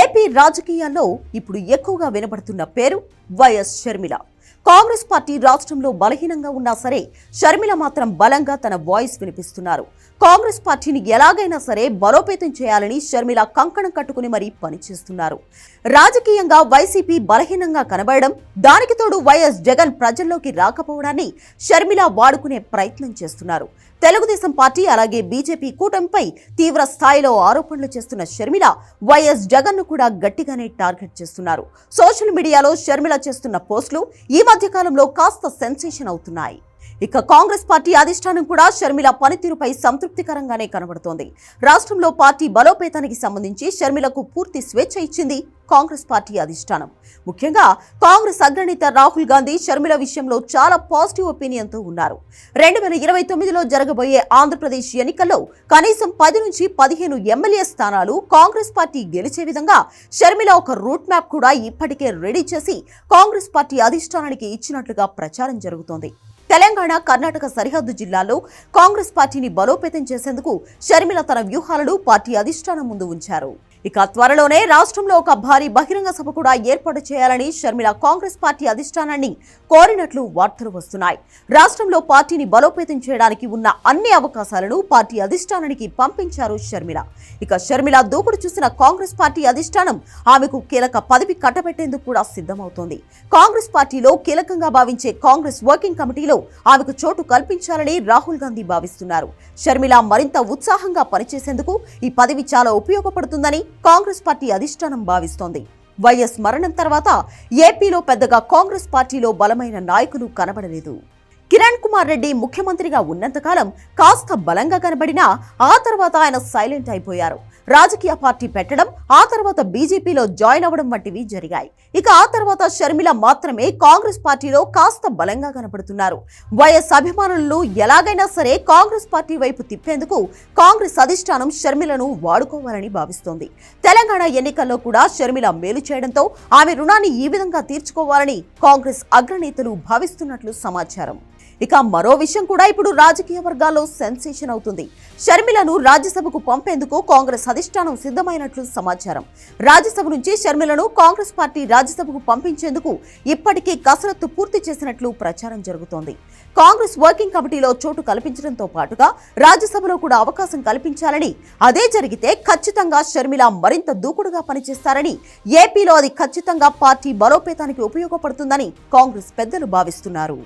AP రాజకీయాల్లో ఇప్పుడు ఎక్కువగా వినబడుతున్న పేరు వైఎస్ షర్మిల. కాంగ్రెస్ పార్టీ రాష్ట్రంలో బలహీనంగా ఉన్నా సరే షర్మిల మాత్రం బలంగా తన వాయిస్ వినిపిస్తున్నారు. కాంగ్రెస్ పార్టీని ఎలాగైనా సరే బలోపేతం చేయాలని షర్మిల కంకణం కట్టుకుని మరీ పనిచేస్తున్నారు రాజకీయంగా వైసీపీ బలహీనంగా కనబడడం దానికి తోడు వైఎస్ జగన్ ప్రజల్లోకి రాకపోవడాన్ని షర్మిల వాడుకునే ప్రయత్నం చేస్తున్నారు. తెలుగుదేశం పార్టీ అలాగే బీజేపీ కూటమిపై తీవ్ర స్థాయిలో ఆరోపణలు చేస్తున్న షర్మిల వైఎస్ జగన్ను కూడా గట్టిగానే టార్గెట్ చేస్తున్నారు. సోషల్ మీడియాలో షర్మిల చేస్తున్న పోస్టులు ఈ మధ్య కాలంలో కాస్త సెన్సేషన్ అవుతున్నాయి. ఇక కాంగ్రెస్ పార్టీ అధిష్టానం కూడా షర్మిల పనితీరుపై సంతృప్తికరంగానే కనబడుతోంది. రాష్ట్రంలో పార్టీ బలోపేతానికి సంబంధించి షర్మిలకు పూర్తి స్వేచ్ఛ ఇచ్చింది కాంగ్రెస్ పార్టీ అధిష్టానం. ముఖ్యంగా కాంగ్రెస్ అగ్రనేత రాహుల్ గాంధీ షర్మిల విషయంలో చాలా పాజిటివ్ ఒపీనియన్తో ఉన్నారు. రెండు వేల ఇరవై తొమ్మిదిలో జరగబోయే ఆంధ్రప్రదేశ్ ఎన్నికల్లో కనీసం పది నుంచి పదిహేను ఎమ్మెల్యే స్థానాలు కాంగ్రెస్ పార్టీ గెలిచే విధంగా షర్మిల ఒక రూట్ మ్యాప్ కూడా ఇప్పటికే రెడీ చేసి కాంగ్రెస్ పార్టీ అధిష్టానానికి ఇచ్చినట్లుగా ప్రచారం జరుగుతోంది. తెలంగాణ కర్ణాటక సరిహద్దు జిల్లాలో కాంగ్రెస్ పార్టీని బలోపేతం చేసేందుకు షర్మిల తన వ్యూహాలను పార్టీ అధిష్టానం ముందు ఉంచారు. ఇక త్వరలోనే రాష్ట్రంలో ఒక భారీ బహిరంగ సభ కూడా ఏర్పాటు చేయాలని షర్మిల కాంగ్రెస్ పార్టీ అధిష్టానాన్ని కోరినట్లు వార్తలు వస్తున్నాయి. రాష్ట్రంలో పార్టీని బలోపేతం చేయడానికి ఉన్న అన్ని అవకాశాలను పార్టీ అధిష్టానానికి పంపించారు షర్మిల. ఇక షర్మిల దూకుడు చూసిన కాంగ్రెస్ పార్టీ అధిష్టానం ఆమెకు కీలక పదవి కట్టబెట్టేందుకు కూడా సిద్ధమవుతోంది. కాంగ్రెస్ పార్టీలో కీలకంగా భావించే కాంగ్రెస్ వర్కింగ్ కమిటీలో ఆమెకు చోటు కల్పించాలని రాహుల్ గాంధీ భావిస్తున్నారు. షర్మిల మరింత ఉత్సాహంగా పనిచేసేందుకు ఈ పదవి చాలా ఉపయోగపడుతుందని కాంగ్రెస్ పార్టీ అధిష్టానం భావిస్తోంది. వైఎస్ మరణం తర్వాత ఏపీలో పెద్దగా కాంగ్రెస్ పార్టీలో బలమైన నాయకులు కనబడలేదు. కిరణ్ కుమార్ రెడ్డి ముఖ్యమంత్రిగా ఉన్నంతకాలం కాస్త బలంగా కనబడినా ఆ తర్వాత ఆయన సైలెంట్ అయిపోయారు. రాజకీయ పార్టీ పెట్టడం ఆ తర్వాత బీజేపీలో జాయిన్ అవ్వడం వంటివి జరిగాయి. ఇక ఆ తర్వాత షర్మిల మాత్రమే కాంగ్రెస్ పార్టీలో కాస్త బలంగా కనపడుతున్నారు వైఎస్ అభిమానులు ఎలాగైనా సరే కాంగ్రెస్ పార్టీ వైపు తిప్పేందుకు కాంగ్రెస్ అధిష్టానం షర్మిలను వాడుకోవాలని భావిస్తోంది. తెలంగాణ ఎన్నికల్లో కూడా షర్మిల మేలు చేయడంతో ఆమె రుణాన్ని ఈ విధంగా తీర్చుకోవాలని కాంగ్రెస్ అగ్రనేతలు భావిస్తున్నట్లు సమాచారం. ఇక మరో విషయం కూడా ఇప్పుడు రాజకీయ వర్గాల్లో సెన్సేషన్ అవుతుంది. షర్మిలను రాజ్యసభకు పంపేందుకు కాంగ్రెస్ అధిష్టానం సిద్ధమైనట్లు సమాచారం. రాజ్యసభ నుంచి షర్మిలను కాంగ్రెస్ పార్టీ రాజ్యసభకు పంపించేందుకు ఇప్పటికే కసరత్తు పూర్తి చేసినట్లు ప్రచారం జరుగుతోంది. కాంగ్రెస్ వర్కింగ్ కమిటీలో చోటు కల్పించడంతో పాటుగా రాజ్యసభలో కూడా అవకాశం కల్పించాలని అదే జరిగితే ఖచ్చితంగా షర్మిల మరింత దూకుడుగా పనిచేస్తారని ఏపీలో అది ఖచ్చితంగా పార్టీ బలోపేతానికి ఉపయోగపడుతుందని కాంగ్రెస్ పెద్దలు భావిస్తున్నారు.